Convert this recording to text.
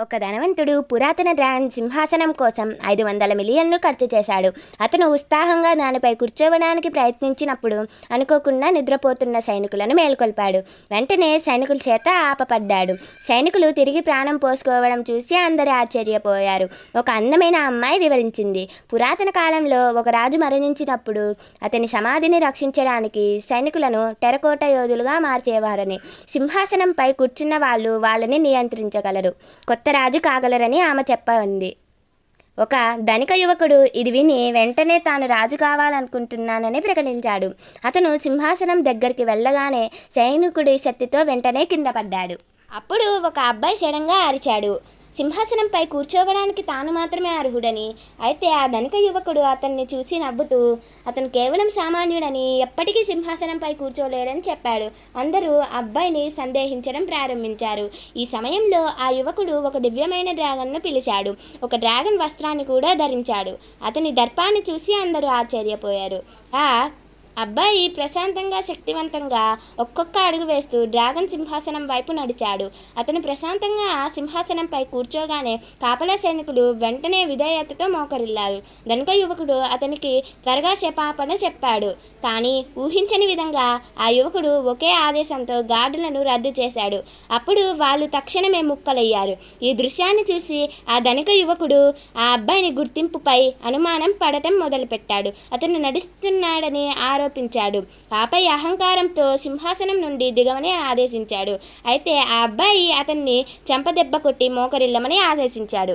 ఒక ధనవంతుడు పురాతన డ్రాగన్ సింహాసనం కోసం ఐదు వందల మిలియన్లు ఖర్చు చేశాడు. అతను ఉత్సాహంగా దానిపై కూర్చోవడానికి ప్రయత్నించినప్పుడు అనుకోకుండా నిద్రపోతున్న సైనికులను మేల్కొల్పాడు. వెంటనే సైనికుల చేత ఆపపడ్డాడు సైనికులు తిరిగి ప్రాణం పోసుకోవడం చూసి అందరూ ఆశ్చర్యపోయారు. ఒక అందమైన అమ్మాయి వివరించింది. పురాతన కాలంలో ఒక రాజు మరణించినప్పుడు అతని సమాధిని రక్షించడానికి సైనికులను టెరకోట యోధులుగా మార్చేవారని. సింహాసనంపై కూర్చున్న వాళ్ళు వాళ్ళని నియంత్రించగలరు. కొత్త రాజు కాగలరని ఆమె చెప్పంది. ఒక ధనిక యువకుడు ఇది విని వెంటనే తాను రాజు కావాలనుకుంటున్నానని ప్రకటించాడు. అతను సింహాసనం దగ్గరికి వెళ్ళగానే సైనికుడి శక్తితో వెంటనే కింద పడ్డాడు. అప్పుడు ఒక అబ్బాయి సడన్గా అరిచాడు. సింహాసనంపై కూర్చోవడానికి తాను మాత్రమే అర్హుడని. అయితే ఆ ధనిక యువకుడు అతన్ని చూసి నవ్వుతూ అతను కేవలం సామాన్యుడని ఎప్పటికీ సింహాసనంపై కూర్చోలేడని చెప్పాడు. అందరూ అబ్బాయిని సందేహించడం ప్రారంభించారు. ఈ సమయంలో ఆ యువకుడు ఒక దివ్యమైన డ్రాగన్ను పిలిచాడు. ఒక డ్రాగన్ వస్త్రాన్ని కూడా ధరించాడు. అతని దర్పాన్ని చూసి అందరూ ఆశ్చర్యపోయారు. ఆ అబ్బాయి ప్రశాంతంగా శక్తివంతంగా ఒక్కొక్క అడుగు వేస్తూ డ్రాగన్ సింహాసనం వైపు నడిచాడు. అతను ప్రశాంతంగా ఆ సింహాసనంపై కూర్చోగానే కాపలా సైనికులు వెంటనే విధేయతతో మోకరిల్లారు. ధనిక యువకుడు అతనికి త్వరగా క్షపాపణ చెప్పాడు. కానీ ఊహించని విధంగా ఆ యువకుడు ఒకే ఆదేశంతో గార్డులను రద్దు చేశాడు. అప్పుడు వాళ్ళు తక్షణమే ముక్కలయ్యారు. ఈ దృశ్యాన్ని చూసి ఆ ధనిక యువకుడు ఆ అబ్బాయిని గుర్తింపుపై అనుమానం పడటం మొదలుపెట్టాడు. అతను నడుస్తున్నాడని ఆరోపించాడు ఆపై అహంకారంతో సింహాసనం నుండి దిగమని ఆదేశించాడు. అయితే ఆ అబ్బాయి అతన్ని చెంపదెబ్బ కొట్టి మోకరిల్లమని ఆదేశించాడు.